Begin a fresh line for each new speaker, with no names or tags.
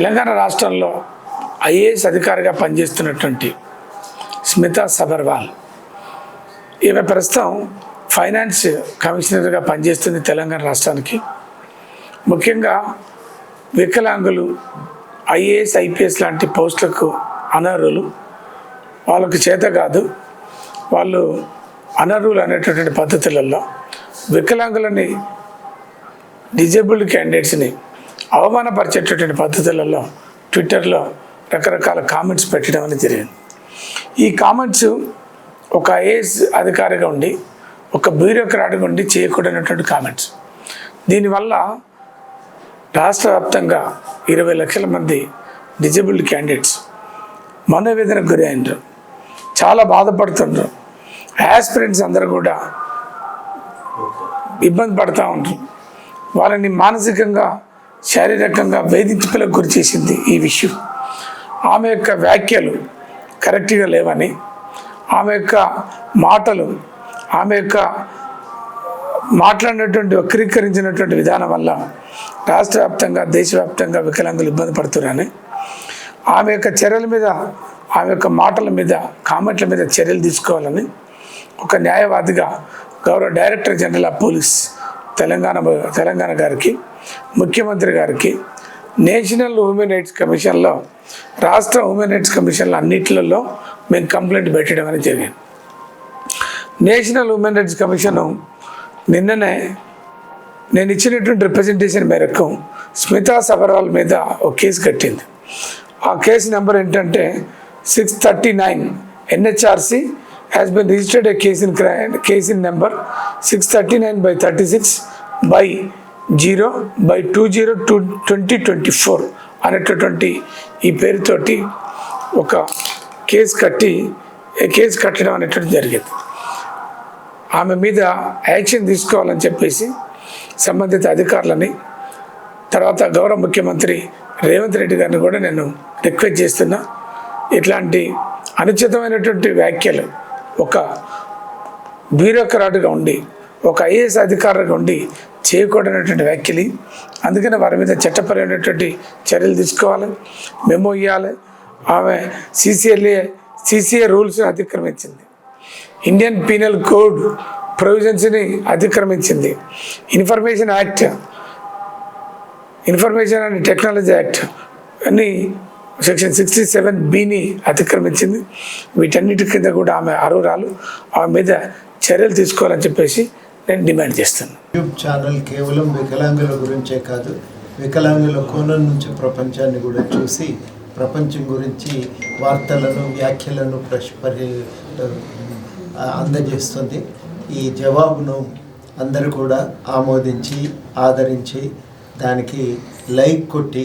తెలంగాణ రాష్ట్రంలో ఐఏఎస్ అధికారిగా పనిచేస్తున్నటువంటి స్మితా సబర్వాల్. ఈమె ప్రస్తుతం ఫైనాన్స్ కమిషనర్గా పనిచేస్తుంది తెలంగాణ రాష్ట్రానికి. ముఖ్యంగా వికలాంగులు ఐఏఎస్ ఐపీఎస్ లాంటి పోస్టులకు అనర్హులు. వాళ్ళకు చేత కాదు వాళ్ళు అనర్హులు అనేటటువంటి పద్ధతులలో వికలాంగులని డిజేబుల్డ్ క్యాండిడేట్స్ని అవమానపరిచేటటువంటి పద్ధతులలో ట్విట్టర్లో రకరకాల కామెంట్స్ పెట్టడం అనేది జరిగింది. ఈ కామెంట్స్ ఒక ఐఏఎస్ అధికారిగా ఉండి ఒక బ్యూరోక్రాట్గా ఉండి చేయకూడనటువంటి కామెంట్స్. దీనివల్ల రాష్ట్ర వ్యాప్తంగా ఇరవై లక్షల మంది డిజబుల్డ్ క్యాండిడేట్స్ మనోవేదనకు గురి అయినరు. చాలా బాధపడుతుండ్రు. యాస్పిరెంట్స్ అందరూ కూడా ఇబ్బంది పడుతూ ఉంటారు వాళ్ళని మానసికంగా శారీరకంగా వేధింపులకు గురి చేసింది ఈ విషయం. ఆమె యొక్క వ్యాఖ్యలు కరెక్ట్గా లేవని ఆమె యొక్క మాటలు ఆమె యొక్క మాట్లాడినటువంటి వక్రీకరించినటువంటి విధానం వల్ల రాష్ట్ర వ్యాప్తంగా దేశవ్యాప్తంగా వికలాంగులు ఇబ్బంది పడుతున్నారని ఆమె యొక్క చర్యల మీద ఆమె యొక్క మాటల మీద కామెంట్ల మీద చర్యలు తీసుకోవాలని ఒక న్యాయవాదిగా గౌరవ director general of police Telangana Telangana గారికి ముఖ్యమంత్రి గారికి నేషనల్ హ్యూమన్ రైట్స్ కమిషన్లో రాష్ట్ర హ్యూమన్ రైట్స్ కమిషన్లో అన్నింటిలో మేము కంప్లైంట్ పెట్టడం అనేది జరిగింది. నేషనల్ హ్యూమన్ రైట్స్ కమిషను నిన్ననే నేను ఇచ్చినటువంటి రిప్రజెంటేషన్ మేరకు స్మితా సబర్వాల్ మీద ఒక కేసు కట్టింది. ఆ కేసు నెంబర్ ఏంటంటే six thirty nine NHRC has been registered a case in case in number six thirty nine by thirty six by zero by two zero two twenty twenty four అనేటటువంటి ఈ పేరుతోటి ఒక case కట్టి case కట్టడం అనేటువంటి జరిగింది. ఆమె మీద యాక్షన్ తీసుకోవాలని చెప్పేసి సంబంధిత అధికారులని తర్వాత గౌరవ ముఖ్యమంత్రి రేవంత్ రెడ్డి గారిని కూడా నేను రిక్వెస్ట్ చేస్తున్నా. ఇట్లాంటి అనుచితమైనటువంటి వ్యాఖ్యలు ఒక బ్యూరోక్రాట్గా ఉండి ఒక ఐఏఎస్ అధికారిగా ఉండి చేయకూడనటువంటి వ్యాఖ్యలు. అందుకని వారి మీద చట్టపరమైనటువంటి చర్యలు తీసుకోవాలి మెమో ఇవ్వాలి ఆమె సీసీఎల్ఏ సీసీఏ రూల్స్ని అతిక్రమించింది ఇండియన్ పీనల్ కోడ్ ప్రొవిజన్స్ని అతిక్రమించింది information act information and technology act అని సెక్షన్ సిక్స్టీ సెవెన్ బిని అతిక్రమించింది. వీటన్నిటి కింద కూడా ఆమె అర్హురాలు ఆమె మీద చర్యలు తీసుకోవాలని చెప్పేసి నేను డిమాండ్ చేస్తాను
యూట్యూబ్ ఛానల్ కేవలం వికలాంగుల గురించే కాదు వికలాంగుల కోణం నుంచి ప్రపంచాన్ని కూడా చూసి ప్రపంచం గురించి వార్తలను వ్యాఖ్యలను ప్రశ్పరి అందజేస్తుంది. ఈ జవాబును అందరూ కూడా ఆమోదించి ఆదరించి దానికి లైక్ కొట్టి